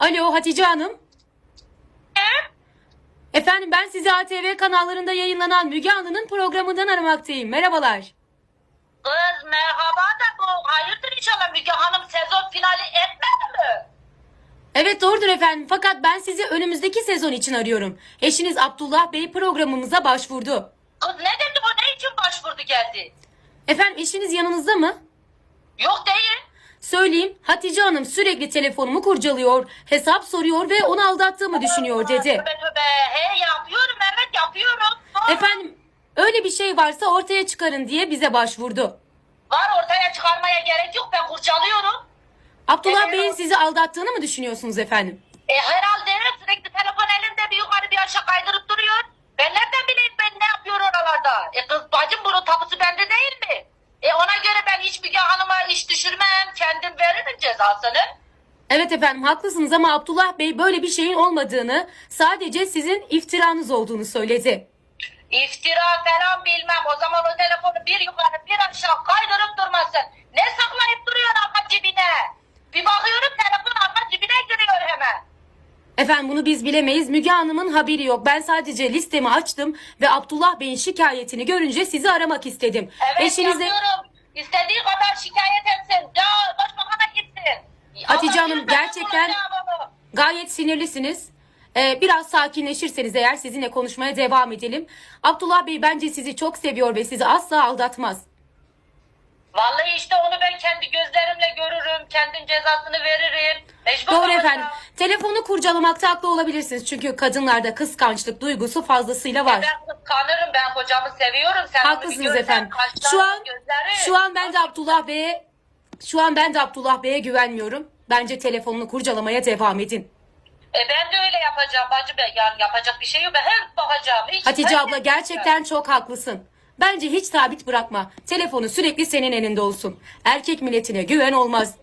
Alo Hatice Hanım. Efendim ben sizi ATV kanallarında yayınlanan Müge Anlı'nın programından aramaktayım. Merhabalar. Kız merhaba da bu hayırdır inşallah Müge Hanım sezon finali etmedi mi? Evet doğrudur efendim fakat ben sizi önümüzdeki sezon için arıyorum. Eşiniz Abdullah Bey programımıza başvurdu. Kız ne dedi bu ne için başvurdu geldi? Efendim eşiniz yanınızda mı? Yok değil. Söyleyeyim Hatice Hanım sürekli telefonumu kurcalıyor, hesap soruyor ve onu aldattığımı düşünüyor dedi. Tövbe tövbe he yapıyorum evet yapıyorum. Var. Efendim öyle bir şey varsa ortaya çıkarın diye bize başvurdu. Var ortaya çıkarmaya gerek yok ben kurcalıyorum. Abdullah Evet. Bey'in sizi aldattığını mı düşünüyorsunuz efendim? E herhalde sürekli telefon elinde bir yukarı bir aşağı kaydırıp duruyor. Ben nereden bileyim ben ne yapıyor oralarda? E kız bacım bunun tapusu bende değil mi? E ona göre ben hiç Müge Hanım'a iş düşürmem. Kendim veririm cezasını. Evet efendim haklısınız ama Abdullah Bey böyle bir şeyin olmadığını, sadece sizin iftiranız olduğunu söyledi. İftira falan bilmem. O zaman o telefonu bir yukarı bir aşağı kaydırıp durmasın. Ne saklayıp duruyor arka cebine? Bir bakıyorum telefon arka cebine giriyor hemen. Efendim bunu biz bilemeyiz. Müge Hanım'ın haberi yok. Ben sadece listemi açtım ve Abdullah Bey'in şikayetini görünce sizi aramak istedim. Evet Eşinize yapıyorum. İstediği kadar şikayet etsin. Gitsin. Hatice Hanım, gerçekten- gayet sinirlisiniz. Ee, biraz sakinleşirseniz eğer sizinle konuşmaya devam edelim. Abdullah Bey bence sizi çok seviyor ve sizi asla aldatmaz. Vallahi işte onu ben kendi gözlerimle görürüm. Kendim cezasını veririm. Mecbur Doğru kalacağım. efendim. Telefonu kurcalamakta haklı olabilirsiniz. Çünkü kadınlarda kıskançlık duygusu fazlasıyla var. Ben kıskanırım. Ben kocamı seviyorum. Sen Haklısınız görsen, efendim. Şu an gözleri. şu an ben de Abdullah Bey'e şu an ben de Abdullah Bey'e güvenmiyorum. Bence telefonunu kurcalamaya devam edin. E ben de öyle yapacağım bacı. Ben, yani yapacak bir şey yok. Ben hep bakacağım. Hiç Hatice ben abla gerçekten çok haklısın. Bence hiç sabit bırakma. Telefonu sürekli senin elinde olsun. Erkek milletine güven olmaz.